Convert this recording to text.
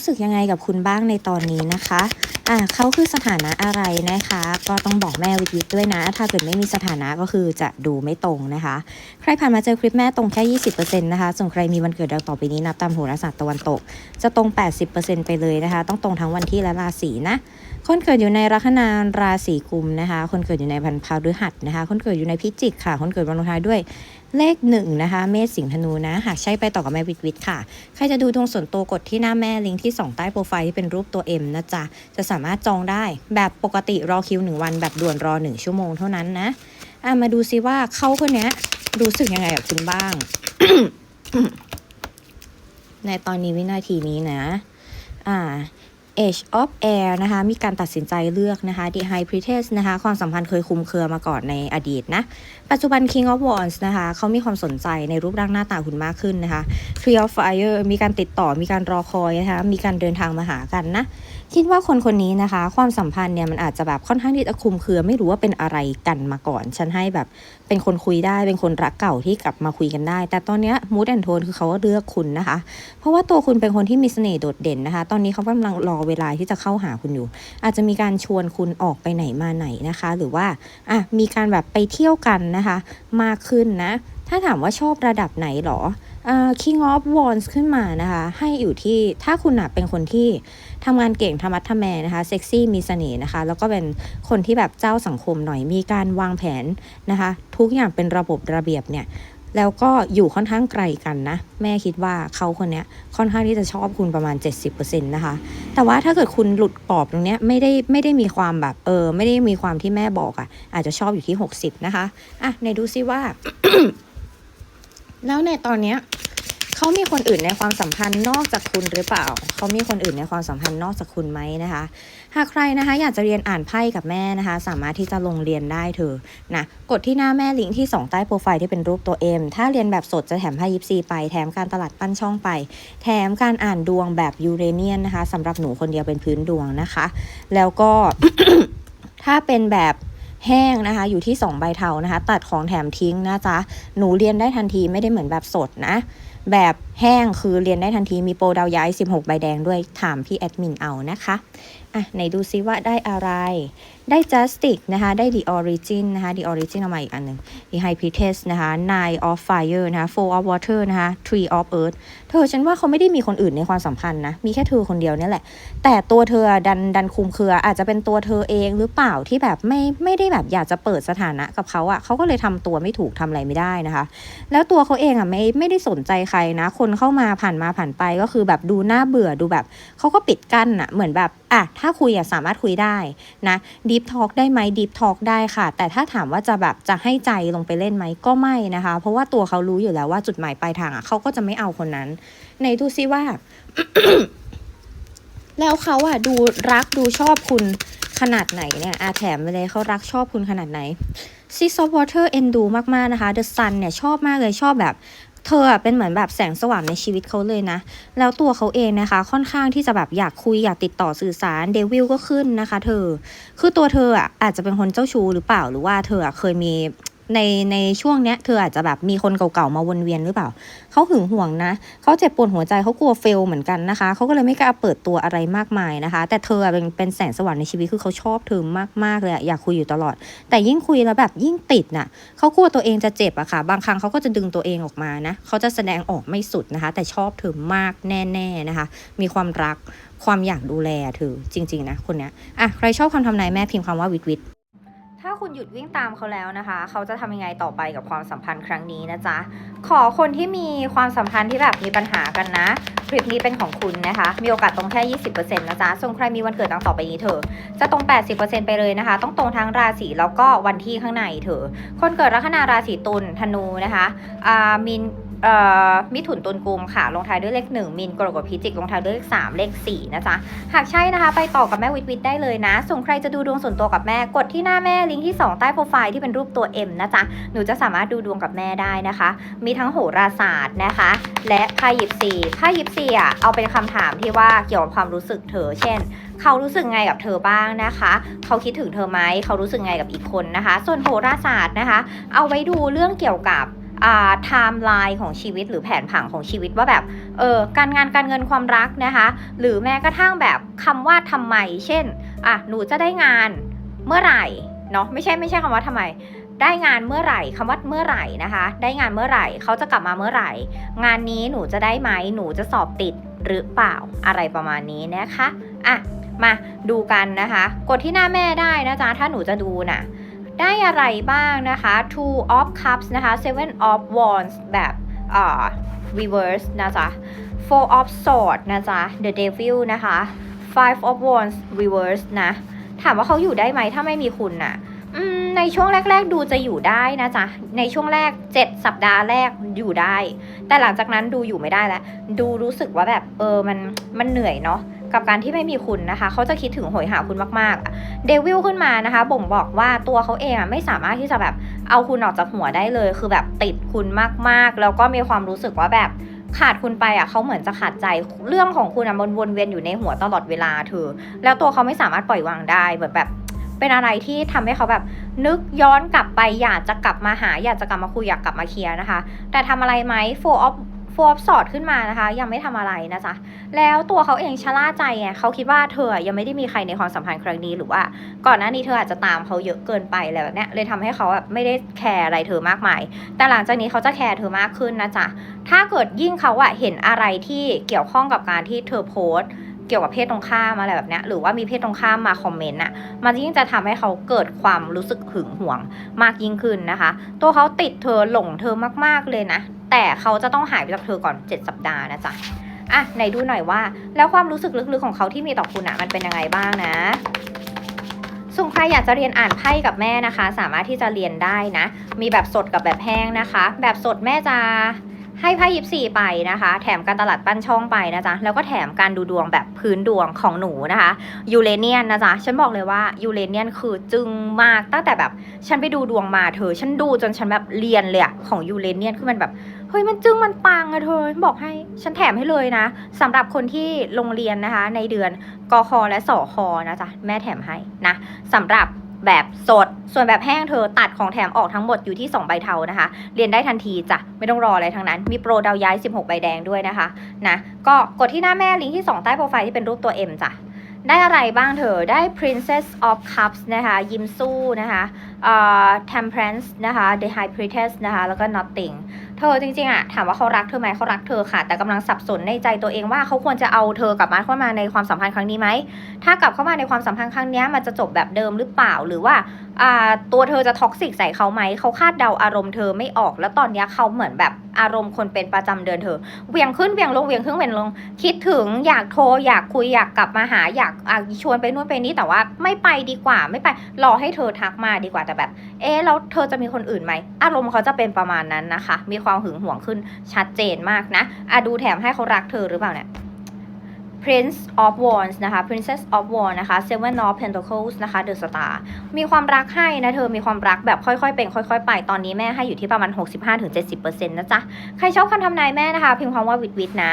รู้สึกยังไงกับคุณบ้างในตอนนี้นะคะอ่าเขาคือสถานะอะไรนะคะ ก็ต้องบอกแม่วิทวิทด้วยนะ ถ้าเกิดไม่มีสถานะก็คือจะดูไม่ตรงนะคะ ใครผ่านมาเจอคลิปแม่ตรงแค่ 20%นะคะ ส่วนใครมีวันเกิดดังต่อไปนี้นับตามโหราศาสตร์ตะวันตก จะตรง 80%ไปเลยนะคะ ต้องตรงทั้งวันที่และราศีนะ คนเกิดอยู่ในลัคนาราศีกุมนะคะ คนเกิดอยู่ในพันพฤหัสนะคะ คนเกิดอยู่ในพิจิกค่ะ คนเกิดวันลงท้ายด้วย เลขหนึ่งนะคะเมษสิงห์ธนูนะหากใช่ไปต่อกับแม่วิทวิทค่ะ ใครจะดูดวงส่วนตัวกดที่หน้าแม่ลิงก์ที่สองใต้โปรไฟล์ที่เป็นรูปตัว M นะจ๊ะ จะสามารถจองได้แบบปกติรอคิวหนึ่งวัน แบบด่วนรอหนึ่งชั่วโมงเท่านั้นนะอะมาดูซิว่าเขาคนนี้รู้สึกยังไงกับคุณบ้าง ในตอนนี้วินาทีนี้นะ อ่า Age of Air นะคะมีการตัดสินใจเลือกนะคะ The High Priestess นะคะความสัมพันธ์เคยคุมเครือมาก่อนในอดีตนะปัจจุบัน King of Wands นะคะเขามีความสนใจในรูปร่างหน้าตาคุณมากขึ้นนะคะ Tree of Fire มีการติดต่อมีการรอคอยนะคะมีการเดินทางมาหากันนะ คิดว่าคนคนนี้นะคะ ความสัมพันธ์เนี่ยมันอาจจะแบบค่อนข้างที่จะคุมเครือไม่รู้ว่าเป็นอะไรกันมาก่อน ฉันให้แบบเป็นคนคุยได้เป็นคนรักเก่าที่กลับมาคุยกันได้ แต่ตอนเนี้ยมูดแอนโทนคือเขาก็เลือกคุณนะคะ เพราะว่าตัวคุณเป็นคนที่มีเสน่ห์โดดเด่นนะคะ ตอนนี้เขากำลังรอเวลาที่จะเข้าหาคุณอยู่ อาจจะมีการชวนคุณออกไปไหนมาไหนนะคะ หรือว่าอะมีการแบบไปเที่ยวกันนะคะ มากขึ้นนะ ถ้าถามว่าชอบระดับไหนหรอ อ่า King of Wands ขึ้นมานะคะ ให้อยู่ที่ถ้าคุณอะเป็นคนที่ทำงานเก่งธรรมัดทำแมนะคะเซ็กซี่มีเสน่ห์นะคะ แล้วก็เป็นคนที่แบบเจ้าสังคมหน่อยมีการวางแผนนะคะ ทุกอย่างเป็นระบบระเบียบเนี่ยแล้วก็อยู่ค่อนข้างไกลกันนะ แม่คิดว่าเขาคนนี้ค่อนข้างที่จะชอบคุณประมาณ 70%นะคะ แต่ว่าถ้าเกิดคุณหลุดกรอบตรงนี้ไม่ได้ไม่ได้มีความแบบเออ ไม่ได้มีความที่แม่บอกอะ่ะ อาจจะชอบอยู่ที่ 60 นะคะ อะในดูซิว่า แล้วในตอนเนี้ยเขามีคนอื่นในความสัมพันธ์นอกจากคุณหรือเปล่า เขามีคนอื่นในความสัมพันธ์นอกจากคุณไหมนะคะ หากใครนะคะ อยากจะเรียนอ่านไพ่กับแม่นะคะ สามารถที่จะลงเรียนได้เธอ นะ กดที่หน้าแม่ลิงก์ที่สองใต้โปรไฟล์ที่เป็นรูปตัว M ถ้าเรียนแบบสดจะแถมไพ่ยิปซีไป แถมการตลาดปั้นช่องไป แถมการอ่านดวงแบบยูเรเนียนนะคะสำหรับหนูคนเดียวเป็นพื้นดวงนะคะ แล้วก็ถ้าเป็นแบบ แห้งนะคะ อยู่ที่ 2 ใบเทานะคะ ตัดของแถมทิ้งนะจ๊ะ หนูเรียนได้ทันทีไม่ได้เหมือนแบบสดนะ แบบ แห้งคือเรียนได้ทันทีมีโปรดาวย้าย 16 ใบแดงด้วยถามพี่แอดมินเอานะคะอะไหนดูซิว่าได้อะไร ได้ Justic นะคะ ได้ The Origin นะคะ The Origin เอามาอีกอันหนึ่ง The High Priestess นะคะ Nine of Fire นะคะ Four of Water นะคะ Tree of Earth เธอฉันว่าเขาไม่ได้มีคนอื่นในความสัมพันธ์นะ มีแค่เธอคนเดียวนี่แหละ แต่ตัวเธอดันดันคุมเครือ อาจจะเป็นตัวเธอเองหรือเปล่าที่แบบไม่ไม่ได้แบบอยากจะเปิดสถานะกับเขาอะ่ะเขาก็เลยทำตัวไม่ถูกทำอะไรไม่ได้นะคะ แล้วตัวเขาเองอะ่ะไม่ไม่ได้สนใจใครนะ คนเข้ามาผ่านมาผ่านไปก็คือแบบดูน่าเบื่อดูแบบเขาก็ปิดกั้นอะ่ะเหมือนแบบอะถ้าคุยอะ่ะสามารถคุยได้นะดีฟทอ k ได้ไหมดีฟทอ k ได้ค่ะ แต่ถ้าถามว่าจะแบบจะให้ใจลงไปเล่นไหมก็ไม่นะคะ เพราะว่าตัวเขารู้อยู่แล้วว่าจุดหมายปลายทางอะเขาก็จะไม่เอาคนนั้น ในดูซิว่า แล้วเขาอะดูรักดูชอบคุณขนาดไหนเนี่ยอาแถมไปเลยเขารักชอบคุณขนาดไหน Six of Water เอ็นดูมาก ๆ นะคะ The Sun เนี่ย ชอบมากเลยชอบแบบ เธออะเป็นเหมือนแบบแสงสว่างในชีวิตเขาเลยนะ แล้วตัวเขาเองนะคะ ค่อนข้างที่จะแบบอยากคุยอยากติดต่อสื่อสารเดวิลก็ขึ้นนะคะ เธอ คือตัวเธออะอาจจะเป็นคนเจ้าชู้หรือเปล่าหรือว่าเธออะเคยมี ในในช่วงเนี้ยเธออาจจะแบบมีคนเก่าๆมาวนเวียนหรือเปล่า เขาหึงห่วงนะเขาเจ็บปวดหัวใจเขากลัวเฟลเหมือนกันนะคะเขาก็เลยไม่กล้าเปิดตัวอะไรมากมายนะคะ แต่เธอเป็นเป็นแสงสว่างในชีวิตคือเขาชอบเธอมากๆเลยอะอยากคุยอยู่ตลอด แต่ยิ่งคุยแล้วแบบยิ่งติดน่ะเขากลัวตัวเองจะเจ็บอะค่ะ บางครั้งเขาก็จะดึงตัวเองออกมานะเขาจะแสดงออกไม่สุดนะคะ แต่ชอบเธอมากแน่ๆนะคะ มีความรักความอยากดูแลเธอจริง ๆนะคนเนี้ยอะใครชอบคำทำนายแม่พิมพ์คำว่าวิทวิท ถ้าคุณหยุดวิ่งตามเขาแล้วนะคะ เขาจะทำยังไงต่อไปกับความสัมพันธ์ครั้งนี้นะจ๊ะ ขอคนที่มีความสัมพันธ์ที่แบบมีปัญหากันนะ คลิปนี้เป็นของคุณนะคะ มีโอกาสตรงแค่ 20%นะจ๊ะส่วนใครมีวันเกิดดังต่อไปนี้เถอะจะตรง 80%ไปเลยนะคะ ต้องตรงทั้งราศีแล้วก็วันที่ข้างในเถอะคนเกิดลัคนาราศีตุลธนูนะคะอ่ามินมิถุนตุลกุมค่ะ ลงท้ายด้วยเลขหนึ่งมินกรกฎพิจิก ลงท้ายด้วยเลขสามเลขสี่นะจ๊ะ หากใช่นะคะ ไปต่อกับแม่วิทวิทได้เลยนะ ส่วนใครจะดูดวงส่วนตัวกับแม่ กดที่หน้าแม่ลิงก์ที่ 2 ใต้โปรไฟล์ที่เป็นรูปตัว M นะจ๊ะ หนูจะสามารถดูดวงกับแม่ได้นะคะ มีทั้งโหราศาสตร์นะคะ และไพ่ยิปซีไพ่ยิปซีอะเอาเป็นคำถามที่ว่าเกี่ยวกับความรู้สึกเธอ เช่น เขารู้สึกไงกับเธอบ้างนะคะ เขาคิดถึงเธอไหม เขารู้สึกไงกับอีกคนนะคะ ส่วนโหราศาสตร์นะคะ เอาไว้ดูเรื่องเกี่ยวกับอ่าไทม์ไลน์ของชีวิตหรือแผนผังของชีวิตว่าแบบเออการงานการเงินความรักนะคะ หรือแม้กระทั่งแบบคำว่าทำไม เช่นอะหนูจะได้งานเมื่อไหร่เนาะไม่ใช่ไม่ใช่คำว่าทำไม ได้งานเมื่อไหร่คำว่าเมื่อไหร่นะคะ ได้งานเมื่อไหร่เขาจะกลับมาเมื่อไหร่ งานนี้หนูจะได้ไหมหนูจะสอบติดหรือเปล่าอะไรประมาณนี้นะคะอะมาดูกันนะคะ กดที่หน้าแม่ได้นะจ๊ะถ้าหนูจะดูน่ะได้อะไรบ้างนะคะ two of cups นะคะ seven of wands แบบอ่า reverse นะจ๊ะ four of swords นะจ๊ะ the devil นะคะ five of wands reverse นะ ถามว่าเขาอยู่ได้ไหมถ้าไม่มีคุณน่ะ ในช่วงแรก ๆ ดูจะอยู่ได้นะจ๊ะ ในช่วงแรก 7 สัปดาห์แรกอยู่ได้ แต่หลังจากนั้นดูอยู่ไม่ได้แล้ว ดูรู้สึกว่าแบบเออมันมันเหนื่อยเนาะกับการที่ไม่มีคุณนะคะ เขาจะคิดถึงโหยหาคุณมากๆ เดวิลขึ้นมานะคะ บ่งบอกว่าตัวเขาเองอะไม่สามารถที่จะแบบเอาคุณออกจากหัวได้เลย คือแบบติดคุณมากๆ แล้วก็มีความรู้สึกว่าแบบขาดคุณไปอะเขาเหมือนจะขาดใจเรื่องของคุณอะมันวนเวียนอยู่ในหัวตลอดเวลาเธอ แล้วตัวเขาไม่สามารถปล่อยวางได้เหมือนแบบเป็นอะไรที่ทำให้เขาแบบ นึกย้อนกลับไปอยากจะกลับมาหา อยากจะกลับมาคุยอยากกลับมาเคลียร์นะคะ แต่ทำอะไรไหม four of four of s w o r d ขึ้นมานะคะ ยังไม่ทำอะไรนะจ๊ะแล้วตัวเขาเองชะล่าใจไงเขาคิดว่าเธอยังไม่ได้มีใครในความสัมพันธ์ครั้งนี้หรือว่า ก่อนหน้านี้เธออาจจะตามเขาเยอะเกินไปอะไรแบบเนี้ยเลยทำให้เขาแบบไม่ได้แคร์อะไรเธอมากมาย แต่หลังจากนี้เขาจะแคร์เธอมากขึ้นนะจ๊ะถ้าเกิดยิ่งเขาอะเห็นอะไรที่เกี่ยวข้องกับการที่เธอโพสต์ เกี่ยวกับเพศตรงข้ามอะไรแบบเนี้ยหรือว่ามีเพศตรงข้ามมาคอมเมนต์อะมันยิ่งจะทำให้เขาเกิดความรู้สึกหึงหวงมากยิ่งขึ้นนะคะ ตัวเขาติดเธอหลงเธอมากๆเลยนะ แต่เขาจะต้องหายไปจากเธอก่อน 7 สัปดาห์นะจ๊ะอะไหนดูหน่อยว่า แล้วความรู้สึกลึกๆของเขาที่มีต่อคุณอะมันเป็นยังไงบ้างนะส่วนใครอยากจะเรียนอ่านไพ่กับแม่นะคะ สามารถที่จะเรียนได้นะ มีแบบสดกับแบบแห้งนะคะ แบบสดแม่จะ ให้ไพ่ยิปซีไปนะคะ แถมการตลาดปั้นช่องไปนะจ๊ะ แล้วก็แถมการดูดวงแบบพื้นดวงของหนูนะคะยูเรเนียนนะจ๊ะ ฉันบอกเลยว่ายูเรเนียนคือจึงมากตั้งแต่แบบฉันไปดูดวงมาเธอ ฉันดูจนฉันแบบเรียนเลยอะของยูเรเนียนคือมันแบบเฮ้ยมันจึ้งมันปังอะเธอบอกให้ฉันแถมให้เลยนะสำหรับคนที่โรงเรียนนะคะ ในเดือนกคและสคนะจ๊ะแม่แถมให้นะสำหรับ แบบสด ส่วนแบบแห้งเธอตัดของแถมออกทั้งหมดอยู่ที่ 2 ใบเทานะคะ เรียนได้ทันทีจ้ะ ไม่ต้องรออะไรทั้งนั้น มีโปรดาวย้าย 16 ใบแดงด้วยนะคะ นะ ก็กดที่หน้าแม่ลิงก์ที่ 2 ใต้โปรไฟล์ที่เป็นรูปตัว M จ้ะ ได้อะไรบ้างเธอ ได้ Princess of Cups นะคะ ยิมซูนะคะ เอ่อ Temperance นะคะ The High Priestess นะคะ แล้วก็ Nothing เธอจริงๆอะถามว่าเขารักเธอไหมเขารักเธอค่ะ แต่กำลังสับสนในใจตัวเองว่าเขาควรจะเอาเธอกลับมาเข้ามาในความสัมพันธ์ครั้งนี้ไหมถ้ากลับเข้ามาในความสัมพันธ์ครั้งนี้มันจะจบแบบเดิมหรือเปล่าหรือว่าตัวเธอจะท็อกซิกใส่เขาไหม เขาคาดเดาอารมณ์เธอไม่ออก แล้วตอนนี้เขาเหมือนแบบอารมณ์คนเป็นประจำเดือนเธอเหวียงขึ้นเหวียงลงเหวียงขึ้นเหวียงลง คิดถึงอยากโทรอยากคุยอยากกลับมาหาอยากอชวนไปนู่นไปนี่แต่ว่าไม่ไปดีกว่าไม่ไปรอให้เธอทักมาดีกว่าแต่แบบ เอ๊ะแล้วเธอจะมีคนอื่นไหม อารมณ์เขาจะเป็นประมาณนั้นนะคะ มีความหึงหวงขึ้นชัดเจนมากนะอะดูแถมให้เขารักเธอหรือเปล่าเนี่ย Prince of Wands นะคะ Princess of Wands นะคะ Seven of Pentacles นะคะ The Star มีความรักให้นะเธอ มีความรักแบบค่อยๆ เป็นค่อยๆ ไป ตอนนี้แม่ให้อยู่ที่ประมาณ 65-70%นะจ๊ะ ใครชอบคำทำนายแม่นะคะ พิมพ์คำว่าวิดวิดนะ